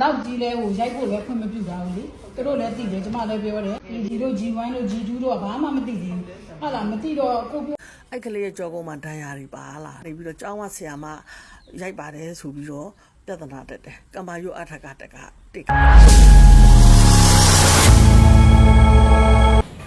နောက်ကြီးလဲဟိုရိုက်ဖို့လည်းခွင့်မပြုတာဘူးလေသူတို့လည်းသိတယ်ကျမလည်းပြောတယ်ဒီတို့ G1 တို့ G2 တို့ကဘာမှမသိသေးဘူးဟုတ်လားမသိတော့ကိုပြောအဲ့ကလေးရဲ့ကြောကုန်းမှာဒဏ်ရာတွေပါလာနေပြီးတော့ကျောင်းဝဆရာမရိုက်ပါတယ်ဆိုပြီးတော့ပြဿနာတက်တယ်ကမ္ဘာရုပ်အထက်ကတက်ကတိတ်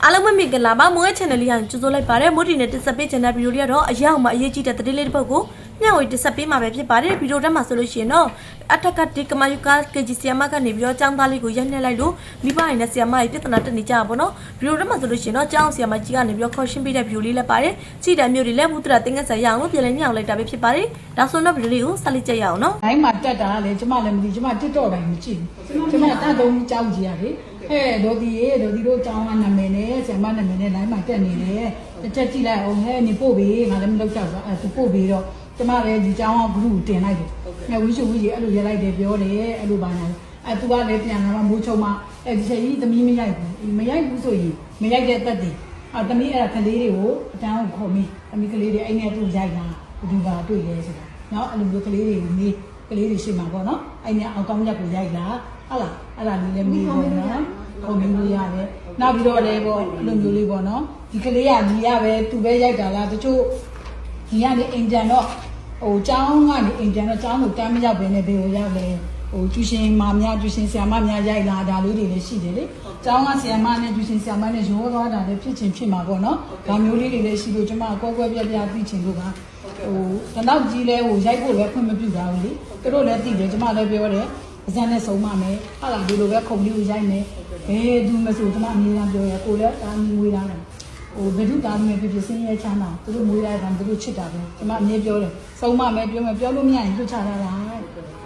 အားလုံးပဲမင်္ဂလာပါမိုးရဲ့ channel လေးကိုကြိုဆိုလိုက်ပါတယ်မိုးဒီနဲ့တက်ဆက်ပေးချင်တဲ့ဗီဒီယိုလေးကတော့အရောက်မှအရေးကြီးတဲ့သတင်းလေးတစ်ပုဒ်ကိုမျှဝေတက်ဆက်ပေးမှာပဲဖြစ်ပါတယ်ဗီဒီယိုတက်မှာဆိုလို့ရှိရင်တော့ အထက်ကဒီကမယူကာ KG ဆီယမကနေပြီးတော့ចောင်းသားလေးကိုရိုက်နှက်လိုက်လို့မိဘရင်းနဲ့ဆီယမကြီးပြဿနာတက်နေကြတာပေါ့နော်ဗီဒီယိုတက်မှာဆိုလို့ရှိရင်တော့ចောင်းဆီယမကြီးကနေပြီးတော့ခေါ်ရှင်းပေးတဲ့ဗီဒီယိုလေးလည်းပါတယ်ကြည့်တဲ့မျိုးတွေလည်းဘုဒ္ဓရာတင်ငတ်ဆက်ရအောင်လို့ပြန်လည်ညှောင်းလိုက်တာပဲဖြစ်ပါတယ်ဒါဆိုတော့ဗီဒီယိုလေးကိုဆက်လက်ကြည့်ရအောင်နော်။တိုင်းမှာတက်တာလေကျမလည်းမသိကျမ TikTok တိုင်းမကြည့်ဘူး။ကျမတတ်သုံးကြောက်ကြီးရတယ်။ဟဲ့ဒေါ်ဒီရေဒေါ်ဒီတို့ကျောင်းကနာမည်နဲ့ဆရာမနာမည်နဲ့တိုင်းမှာတက်နေတယ်။တစ်ချက်ကြည့်လိုက်အောင်ဟဲ့နေပို့ပေးငါလည်းမလုပ်တော့ဘူး။အဲသူပို့ပေးတော့ကျမလည်းဒီကျောင်းက group တင်လိုက်တယ်။ ငါဝင်းရှုပ်ဝင်းကြီးအဲ့လိုရက်လိုက်တယ်ပြောတယ်အဲ့လိုပါနေအဲ့သူကလည်းပြန်လာမှမိုးချုံမှအဲ့ဒီချက်ကြီးသမီးမရိုက်ဘူးမရိုက်ဘူးဆိုရင်မရိုက်တဲ့တက်တယ်အဲ့သမီးအဲ့ကလေးတွေကိုအတန်းကိုခေါ်မိသမီးကလေးတွေအဲ့နဲ့သူ့ရိုက်တာဘယ်သူကတွေ့လဲဆိုတာနော်အဲ့လိုမျိုးကလေးတွေမေးကလေးတွေရှိမှာပေါ့နော်အဲ့နဲ့အောင်ကောင်းရက်ကိုရိုက်လာဟုတ်လားအဲ့ဒါလေးလည်းမေးပေါ့နော်ဟုတ်ပြီလို့ရတယ်နောက်ပြီးတော့လည်းပေါ့အဲ့လိုမျိုးလေးပေါ့နော်ဒီကလေးကညီရပဲသူပဲရိုက်တာလားတချို့ညီရနေအိမ်ကြံတော့ ဟိုကျောင်းကနေအိမ်ပြန်တော့ကျောင်းကိုတမ်းမရောက်ဘဲနဲ့ဘေကိုရောက်လေဟိုကျူရှင်မများကျူရှင်ဆရာမများရိုက်လာဒါလေးတွေလည်းရှိတယ်လေကျောင်းကဆရာမနဲ့ကျူရှင်ဆရာမနဲ့ရောသွားတာလည်းဖြစ်ချင်းဖြစ်မှာပေါ့နော်ဒါမျိုးလေးတွေလည်းရှိလို့ကျမကွဲကွဲပြားပြားသိချင်လို့ပါဟိုတနောက်ကြီးလဲဟိုရိုက်ဖို့လည်းခွင့်မပြုတာဘူးလေသူတို့လည်းသိတယ်ကျမလည်းပြောတယ်အစမ်းနဲ့ဆုံးမမယ်ဟာလာဒီလိုပဲခုံလေးကိုရိုက်မယ်ဘယ်သူမဆိုကျမအမြဲတမ်းပြောရကိုလည်းတာမီငွေလာတယ် ဟိုဘယ်သူတာမီပြပြစင်းရဲချမ်းတာသူတို့မွေးရတာသူတို့ချစ်တာပဲကျမအမြဲပြောတယ်ဆုံးမမယ်ပြောမယ်ပြောလို့မရရင်လွတ်ချတာလား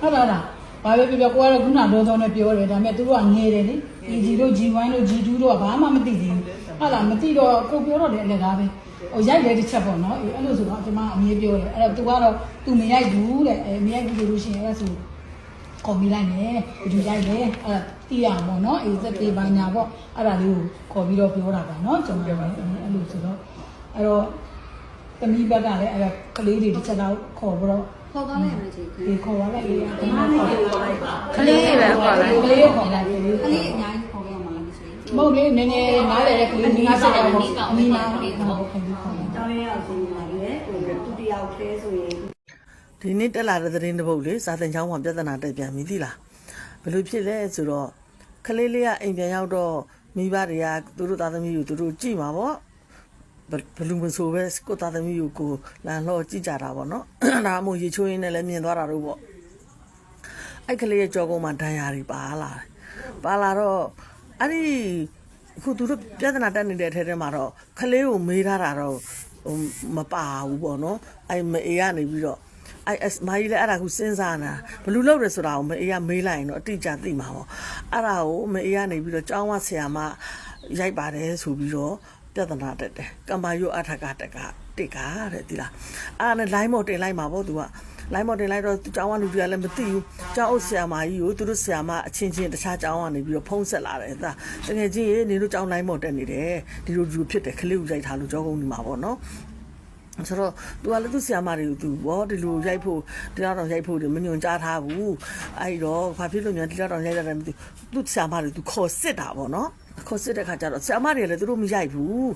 ဟုတ်လားလားဘာပဲပြောပြောကိုကတော့ခုနတော့တော့နဲ့ပြောတယ်ဒါပေမဲ့သူတို့ကငဲတယ်လေ EG တို့ G1 တို့ G2 တို့ကဘာမှမသိသေးဘူးဟုတ်လားမသိတော့ကိုပြောတော့တယ်အလကားပဲဟိုရိုက်တယ်တစ်ချက်ပေါ့နော်အဲ့လိုဆိုတော့ကျမအမြဲပြောတယ်အဲ့တော့ तू ကတော့ तू မရိုက်ဘူးတဲ့အဲမရိုက်ဘူးလို့ရှိရင်အဲ့ဒါဆို ခေါ်မိလိုက်မယ်ဘယ်သူရိုက်လဲအဲ့ဒါတီးရမှာနော်အေးသက်သေးပါညာပေါ့အဲ့ဒါလေးကိုခေါ်ပြီးတော့ပြောတာပါနော်ကျွန်တော်လည်းအဲ့လိုဆိုတော့အဲ့တော့သမီးဘက်ကလည်းအဲ့ဒါကလေးတွေတစ်ချက်တော့ခေါ်ပြီးတော့ခေါ်သွားလိုက်ရမယ်ချင်းဒီခေါ်လာလိုက်လေကလေးကလေးတွေပဲခေါ်လိုက်ကလေးခေါ်လာတယ်လေကလေးအများကြီးခေါ်ခဲ့ရမှာလားမရှိဘူးမဟုတ်လေနည်းနည်းနားရတဲ့ကလေးနီးစက်တော့အမီနာခေါ်ခေါ်ခေါ်ခေါ်ကျောင်းရင်းအောင်ဆင်းလာပြီလေဟိုသူတယောက်တည်းဆိုရင် ဒီနေ့တက်လာတဲ့သတင်းတစ်ပုဒ်လေစာသင်ကျောင်းမှာပြဿနာတက်ပြန်ပြီသိလားဘယ်လိုဖြစ်လဲဆိုတော့ကလေးလေးကအိမ်ပြန်ရောက်တော့မိဘတွေကသူတို့သားသမီးကိုသူတို့ကြည့်မှာပေါ့ဘယ်ဘယ်လူမဆိုပဲကိုယ့်သားသမီးကိုကိုလန်လော့ကြည့်ကြတာပေါ့နော်ဒါမှမဟုတ်ရေချိုးရင်းနဲ့လည်းမြင်သွားတာတို့ပေါ့အဲ့ကလေးရဲ့ကြောကုန်းမှာဒဏ်ရာတွေပါလာတယ်ပါလာတော့အဲ့ဒီအခုသူတို့ပြဿနာတက်နေတဲ့အထဲထဲမှာတော့ကလေးကိုမေးထားတာတော့ဟိုမပါဘူးပေါ့နော်အဲ့မအေးကနေပြီးတော့ အဲ့အမကြီးလည်းအဲ့ဒါကိုစဉ်းစားနေတာဘယ်လူလုပ်ရဲဆိုတာကိုမအေးကမေးလိုက်ရင်တော့အတိအကျသိမှာပေါ့အဲ့ဒါကိုမအေးကနေပြီးတော့ကျောင်းဝဆရာမရိုက်ပါတယ်ဆိုပြီးတော့ပြဿနာတက်တယ်ကမ္ဘာရုပ်အထက်ကတက်ကတိတ်ကားတဲ့ဒီလားအဲ့ဒါနဲ့ line မော်တင်လိုက်မှာပေါ့သူက line မော်တင်လိုက်တော့ကျောင်းကလူတွေကလည်းမသိဘူးကျောင်းအုပ်ဆရာမကြီးကိုသူတို့ဆရာမအချင်းချင်းတခြားကျောင်းကနေပြီးတော့ဖုံးဆက်လာတယ်ဒါတကယ်ကြီးရေနေတို့ကျောင်း line မော်တက်နေတယ်ဒီလိုဒီလိုဖြစ်တယ်ခလေးကိုရိုက်ထားလို့ကြောကုန်းဒီမှာပေါ့နော် ဆိုတော့ तू ကလည်းသူ့ဆီယာမတွေကို तू ဘောဒီလိုရိုက်ဖို့တရားတော်ရိုက်ဖို့ဒီမညွန်ကြားထားဘူးအဲ့တော့ဘာဖြစ်လို့ညတရားတော်ရိုက်ရတယ်မသိဘူးသူ့ဆီယာမတွေ तू ခေါ်စစ်တာပေါ့နော်ခေါ်စစ်တဲ့ခါကျတော့ဆီယာမတွေလည်းသူတို့မရိုက်ဘူး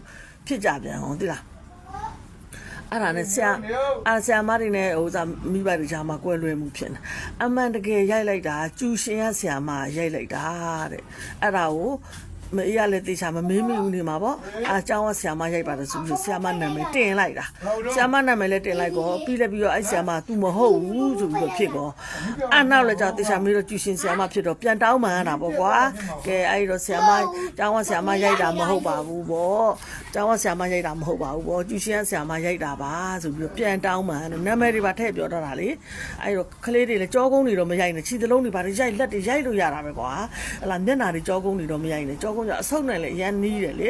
ဖြစ်ကြပြန်အောင်သိလားအဲ့ဒါနဲ့ဆရာအာဆရာမတွေနဲ့ဟိုစားမိဘတွေကြားမှာကွဲလွဲမှုဖြစ်နေအမှန်တကယ်ရိုက်လိုက်တာကျူရှင်ရဆရာမရိုက်လိုက်တာတဲ့အဲ့ဒါကို မအေးရလည်းတေချာမမေးမိဘူးနေမှာပေါ့အာကျောင်းကဆရာမရိုက်ပါတယ်ဆိုပြီးဆရာမနာမည်တင်လိုက်တာဆရာမနာမည်လည်းတင်လိုက်ကောပြီးလည်းပြီးတော့အဲ့ဆရာမ तू မဟုတ်ဘူးဆိုပြီးတော့ဖြစ်ကောအဲ့နောက်လည်းကြောင့်တေချာမေးတော့ကျူရှင်ဆရာမဖြစ်တော့ပြန်တောင်းမှန်းတာပေါ့ကွာကဲအဲ့တော့ဆရာမကျောင်းကဆရာမရိုက်တာမဟုတ်ပါဘူးပေါ့ကျောင်းကဆရာမရိုက်တာမဟုတ်ပါဘူးပေါ့ကျူရှင်ကဆရာမရိုက်တာပါဆိုပြီးတော့ပြန်တောင်းမှန်းတယ်နာမည်တွေပါထည့်ပြောတော့တာလေအဲ့တော့ကလေးတွေလည်းကြောကုန်းတွေတော့မရိုက်နဲ့ခြေသလုံးတွေပါရိုက်လက်တွေရိုက်လို့ရတာပဲကွာဟလာမျက်နာတွေကြောကုန်းတွေတော့မရိုက်နဲ့ကြောကုန်းကျအဆုတ်နဲ့လည်းအရန်နီးတယ်လေ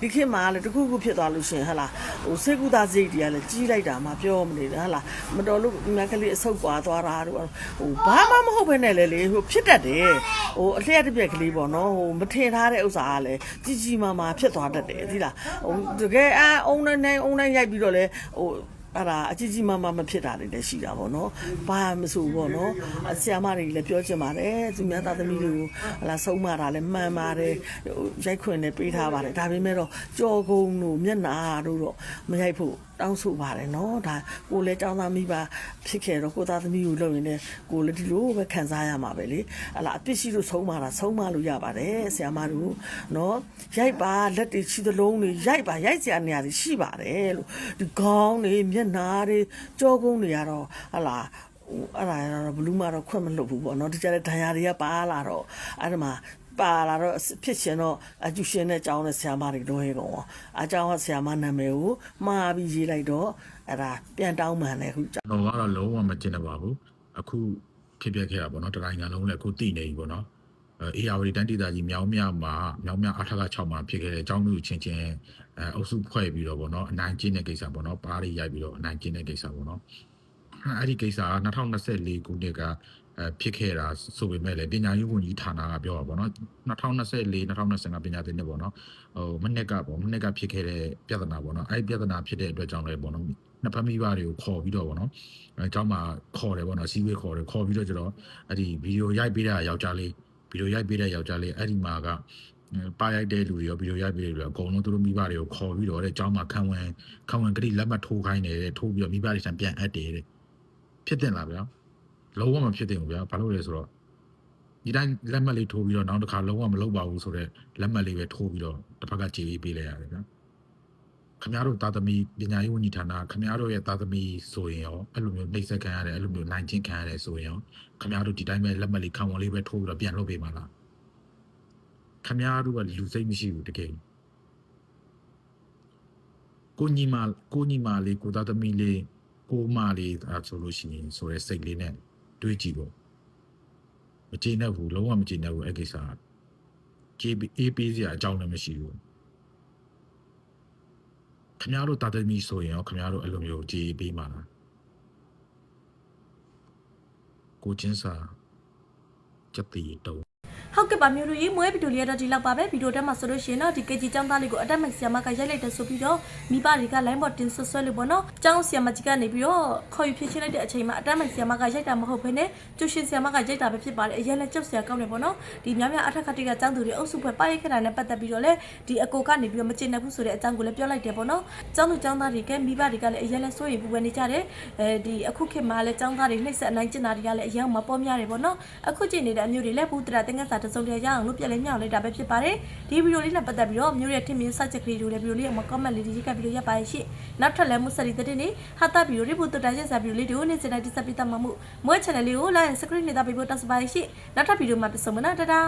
ဒီခေတ်မှာလည်းတခုခုဖြစ်သွားလို့ရှင်ဟလာဟိုစေကူသားစိတ်တွေကလည်းကြီးလိုက်တာမှပြောမနေနဲ့ဟလာမတော်လို့ငါကလေးအဆုတ်ကွာသွားတာတို့ဟိုဘာမှမဟုတ်ဘဲနဲ့လေလေဟိုဖြစ်တတ်တယ်ဟိုအလျှက်တစ်ပြက်ကလေးပေါ့နော်ဟိုမထင်ထားတဲ့ဥစ္စာကလည်းကြီးကြီးမားမားဖြစ်သွားတတ်တယ်သိလားဟိုတကယ်အာအုံနဲ့နဲ့အုံနဲ့ရိုက်ပြီးတော့လေဟို အဲ့ဒါအကြီးကြီးမားမားမဖြစ်တာတွေလည်းရှိတာပေါ့နော်ဘာမဆိုပေါ့နော်အဆရာမတွေလည်းပြောချင်ပါတယ်သူများသားသမီးတွေကိုဟလာဆုံးမတာလည်းမှန်ပါတယ်ဟိုရိုက်ခွင်လည်းပေးထားပါတယ်ဒါပေမဲ့တော့ကြော်ကုန်းတို့မျက်နာတို့တော့မရိုက်ဖို့ တောင်းဆိုပါတယ်နော်ဒါကိုလည်းတောင်းသားမိပါဖြစ်ခဲ့တော့ကိုသားသမီးကိုလုပ်ရင်လည်းကိုလည်းဒီလိုပဲခံစားရမှာပဲလေဟလာအပြစ်ရှိလို့ဆုံးမတာဆုံးမလို့ရပါတယ်ဆရာမတို့နော်ရိုက်ပါလက်တွေချီသလုံးတွေရိုက်ပါရိုက်စရာနေရာတွေရှိပါတယ်လို့ဒီခေါင်းတွေမျက်နာတွေကြောကုန်းတွေကတော့ဟလာဟိုအဲ့ဒါကတော့ဘလူးမတော့ခွင့်မလွတ်ဘူးပေါ့နော်ဒီကြတဲ့ဒဏ်ရာတွေကပါလာတော့အဲ့ဒါမှာ ပါလာတော့ဖြစ်ရှင်တော့အကျူရှင်နဲ့ကြောင်းတဲ့ဆရာမတွေတော့ဟဲ့ကောင်အကြောင်းကဆရာမနာမည်ကိုမှားပြီးရေးလိုက်တော့အဲ့ဒါပြန်တောင်းမှန်တယ်ခုကျွန်တော်ကတော့လုံးဝမကျင်တော့ပါဘူးအခုဖြစ်ပြခဲ့တာပေါ့နော်တတိုင်းကလုံးလည်းအခုတည်နေပြီပေါ့နော်အဲ AR တန်တီတာကြီးမြောင်းမြမှာမြောင်းမြအထက်က6မှာဖြစ်ခဲ့တဲ့အကြောင်းမျိုးချင်းချင်းအဲအုပ်စုဖွဲ့ပြီးတော့ပေါ့နော်အနိုင်ကျင်းတဲ့ကိစ္စပေါ့နော်ပါးရီရိုက်ပြီးတော့အနိုင်ကျင်းတဲ့ကိစ္စပေါ့နော်အဲ့ဒီကိစ္စက2024ခုနှစ်က အဲဖြစ်ခဲ့တာဆိုပေမဲ့လည်းပညာရေးဝန်ကြီးဌာနကပြောတာပေါ့နော်2024 2025ပညာသင်နှစ်ပေါ့နော်ဟိုမနှစ်ကပေါ့မနှစ်ကဖြစ်ခဲ့တဲ့ပြဿနာပေါ့နော်အဲ့ဒီပြဿနာဖြစ်တဲ့အတွက်ကြောင့်လည်းပေါ့နော်နှစ်ဖက်မိဘတွေကိုခေါ်ပြီးတော့ပေါ့နော် အဲအเจ้าမှာခေါ်တယ်ပေါ့နော်စီးဝေးခေါ်တယ်ခေါ်ပြီးတော့ကျတော့အဲ့ဒီဗီဒီယိုရိုက်ပေးတဲ့ယောက်ျားလေးဗီဒီယိုရိုက်ပေးတဲ့ယောက်ျားလေးအဲ့ဒီမှာကအဲပါရိုက်တဲ့လူတွေရောဗီဒီယိုရိုက်ပေးတဲ့လူတွေရောအကုန်လုံးသူတို့မိဘတွေကိုခေါ်ပြီးတော့တဲ့အเจ้าမှာခံဝင်ခံဝင်ကြိလက်မှတ်ထိုးခိုင်းတယ်တဲ့ထိုးပြီးတော့မိဘတွေဆံပြန်အပ်တယ်တဲ့ဖြစ်တင်လားဗျာ လုံးဝမဖြစ်တင်ဘူးဗျာဘာလို့လဲဆိုတော့ဒီတိုင်းလက်မှတ်လေးထိုးပြီးတော့နောက်တစ်ခါလုံးဝမလုပ်ပါဘူးဆိုတော့လက်မှတ်လေးပဲထိုးပြီးတော့တစ်ဖက်ကကြေးပေးလိုက်ရတယ်ဗျာခမရတို့သားသမီးပညာရေးဝန်ကြီးဌာနခမရတို့ရဲ့သားသမီးဆိုရင်ရောအဲ့လိုမျိုးနှိမ့်ဆက်ခံရတယ်အဲ့လိုမျိုးနိုင်ချင်းခံရတယ်ဆိုရင်ရောခမရတို့ဒီတိုင်းပဲလက်မှတ်လေးခံဝန်လေးပဲထိုးပြီးတော့ပြန်လုပ်ပေးပါလားခမရတို့ကလူစိတ်မရှိဘူးတကယ်ကိုညီမကိုညီမလေးကိုသားသမီးလေးကိုမလေးဒါဆိုလို့ရှိရင်ဆိုရဲစိတ်လေးနဲ့ တွေးကြည့်ဖို့မကျေနပ်ဘူးလုံးဝမကျေနပ်ဘူးအဲ့ကိစ္စကကြေးအေးပေးစရာအကြောင်းလည်းမရှိဘူးခင်ဗျားတို့တာသမီဆိုရင်ရောခင်ဗျားတို့အဲ့လိုမျိုးကြည်ပေးမှာလားကိုချင်းစာစက်တီတုံး ဟုတ်ကဲ့ပါမျိုးလူကြီးမွေးဗီဒီယိုလေးတော့ဒီလောက်ပါပဲဗီဒီယိုတက်မှာဆိုလို့ရှိရင်တော့ဒီ KG ကျောင်းသားလေးကိုအတက်မဲ့ဆီယမကရိုက်လိုက်တယ်ဆိုပြီးတော့မိဘတွေက line board တင်ဆွဆွဲလို့ပေါ့နော်ကျောင်းဆီယမကြီးကနေပြီးတော့ခေါ်ယူဖြစ်ချင်းလိုက်တဲ့အချိန်မှာအတက်မဲ့ဆီယမကရိုက်တာမဟုတ်ဘဲနဲ့ကျူရှင်ဆီယမကရိုက်တာပဲဖြစ်ပါတယ်အရင်လည်းကြောက်ဆီယကောက်နေပေါ့နော်ဒီများများအထက်ကတိကကျောင်းသူတွေအုပ်စုဖွဲ့ပရိုက်ခတာနဲ့ပတ်သက်ပြီးတော့လည်းဒီအကိုကနေပြီးတော့မကျေနပ်ဘူးဆိုတဲ့အကြောင်းကိုလည်းပြောလိုက်တယ်ပေါ့နော်ကျောင်းသူကျောင်းသားတွေကမိဘတွေကလည်းအရင်လည်းစိုးရိမ်ပူပန်နေကြတယ်အဲဒီအခုခေတ်မှာလည်းကျောင်းသားတွေနှိမ့်ဆက်အနိုင်ကျင့်တာတွေကလည်းအရင်မပေါ်များတယ်ပေါ့နော်အခုကျင့်နေတဲ့အမျိုးတွေလည်းဘူးတရတဲ့င်ငန်းစာတစုံတရာရအောင်လို့ပြက်လဲမြောက်လိုက်တာပဲဖြစ်ပါတယ်ဒီဗီဒီယိုလေးနဲ့ပတ်သက်ပြီးတော့မျိုးရဲ့ထင်မြင်စချက်ကလေးတွေလည်းဗီဒီယိုလေးမှာ comment လေးတွေရေးကဗီဒီယိုရပါရဲ့ရှိနောက်ထပ်လည်းမဆက်ရီတဲ့နေဟာတာဗီဒီယိုတွေပို့တူတိုင်းဆက်ဗီဒီယိုလေးတွေကိုနေ့စဉ်တိုင်းတိစပ်ပြီးတတ်မှာမှုမွေး channel လေးကို like and subscribe နေတာပြီးဖို့တောက်စပါရဲ့ရှိနောက်ထပ်ဗီဒီယိုမှာပြန်ဆုံမနာတဒါ